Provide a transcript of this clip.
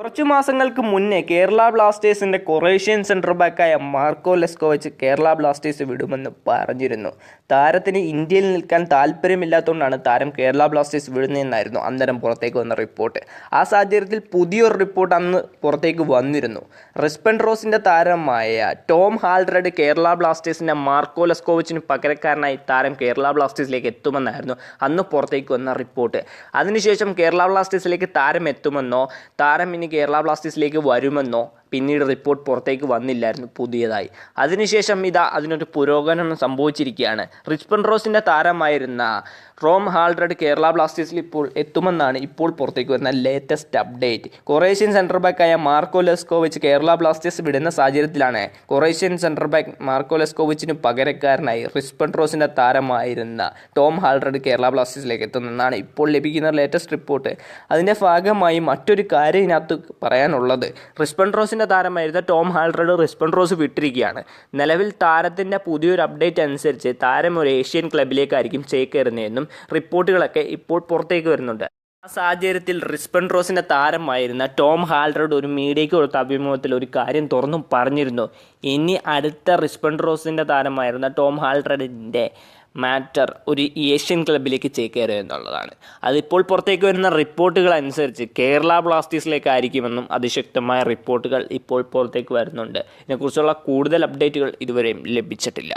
കുറച്ചു മാസങ്ങൾക്ക് മുന്നേ കേരള ബ്ലാസ്റ്റേഴ്സിന്റെ കൊറേഷ്യൻ സെന്റർ ബാക്കായ മാർക്കോ ലെസ്കോവിച്ച് കേരള ബ്ലാസ്റ്റേഴ്സ് വിടുമെന്ന് പറഞ്ഞിരുന്നു. താരത്തിന് ഇന്ത്യയിൽ നിൽക്കാൻ താല്പര്യമില്ലാത്തതുകൊണ്ടാണ് താരം കേരള ബ്ലാസ്റ്റേഴ്സ് വിടുന്നതെന്നായിരുന്നു അന്നേരം പുറത്തേക്ക് വന്ന റിപ്പോർട്ട് ആ സാഹചര്യത്തിൽ പുതിയൊരു റിപ്പോർട്ട് അന്ന് പുറത്തേക്ക് വന്നിരുന്നു. റിസ്പെൻ റോസിന്റെ താരമായ ടോം ഹാൽഡ്രഡ് കേരള ബ്ലാസ്റ്റേഴ്സിന്റെ മാർക്കോ ലെസ്കോവിച്ചിന് പകരക്കാരനായി താരം കേരള ബ്ലാസ്റ്റേഴ്സിലേക്ക് എത്തുമെന്നായിരുന്നു അന്ന് പുറത്തേക്ക് വന്ന റിപ്പോർട്ട് അതിനുശേഷം കേരള ബ്ലാസ്റ്റേഴ്സിലേക്ക് താരം എത്തുമെന്നോ താരം ഇനി കേരള ബ്ലാസ്റ്റേഴ്സിലേക്ക് വരുമെന്നോ? പിന്നീട് റിപ്പോർട്ട് പുറത്തേക്ക് വന്നില്ലായിരുന്നു പുതിയതായി. അതിനുശേഷം ഇതാ അതിനൊരു പുരോഗമനം സംഭവിച്ചിരിക്കുകയാണ്. റിച്ച്പൺ റോസിന്റെ താരമായിരുന്ന റോം ഹാൾഡ്രഡ് കേരള ബ്ലാസ്റ്റേഴ്സിൽ ഇപ്പോൾ എത്തുമെന്നാണ് ഇപ്പോൾ പുറത്തേക്ക് വരുന്ന ലേറ്റസ്റ്റ് അപ്ഡേറ്റ് കൊറേഷ്യൻ സെന്റർ ബാക്കായ മാർക്കോ ലെസ്കോവിച്ച് കേരള ബ്ലാസ്റ്റേഴ്സ് വിടുന്ന സാഹചര്യത്തിലാണ് കൊറേഷ്യൻ സെന്റർ ബാക്ക് മാർക്കോ ലെസ്കോവിച്ചിന് പകരക്കാരനായി റിസ്പൺ റോസിന്റെ താരമായിരുന്ന ടോം ഹാൾഡ്രഡ് കേരള ബ്ലാസ്റ്റേഴ്സിലേക്ക് എത്തുന്നതെന്നാണ് ഇപ്പോൾ ലഭിക്കുന്ന ലേറ്റസ്റ്റ് റിപ്പോർട്ട് അതിന്റെ ഭാഗമായി മറ്റൊരു കാര്യം ഇതിനകത്ത് പറയാനുള്ളത്. റിസ്പൺ റോസിന്റെ താരമായിരുന്ന ടോം ഹാൾഡ്രഡ് റിസ്പൺ റോസ് വിട്ടിരിക്കുകയാണ്. നിലവിൽ താരത്തിന്റെ പുതിയൊരു അപ്ഡേറ്റ് അനുസരിച്ച് താരം ഒരു ഏഷ്യൻ ക്ലബിലേക്കായിരിക്കും ചേക്കേറുന്നതെന്നും റിപ്പോർട്ടുകളൊക്കെ ഇപ്പോൾ പുറത്തേക്ക് വരുന്നുണ്ട്. ആ സാഹചര്യത്തിൽ റിസ്പൺ റോസിന്റെ താരമായിരുന്ന ടോം ഹാൽഡറോട് ഒരു മീഡിയയ്ക്ക് കൊടുത്ത അഭിമുഖത്തിൽ ഒരു കാര്യം തുറന്നും പറഞ്ഞിരുന്നു. ഇനി അടുത്ത റിസ്പൺ റോസിന്റെ താരമായിരുന്ന ടോം ഹാൽഡറിന്റെ മാറ്റർ ഒരു ഏഷ്യൻ ക്ലബിലേക്ക് ചേക്കേറുക എന്നുള്ളതാണ്. അതിപ്പോൾ പുറത്തേക്ക് വരുന്ന റിപ്പോർട്ടുകൾ അനുസരിച്ച് കേരള ബ്ലാസ്റ്റേഴ്സിലേക്കായിരിക്കുമെന്നും അതിശക്തമായ റിപ്പോർട്ടുകൾ ഇപ്പോൾ പുറത്തേക്ക് വരുന്നുണ്ട്. ഇതിനെക്കുറിച്ചുള്ള കൂടുതൽ അപ്ഡേറ്റുകൾ ഇതുവരെയും ലഭിച്ചിട്ടില്ല.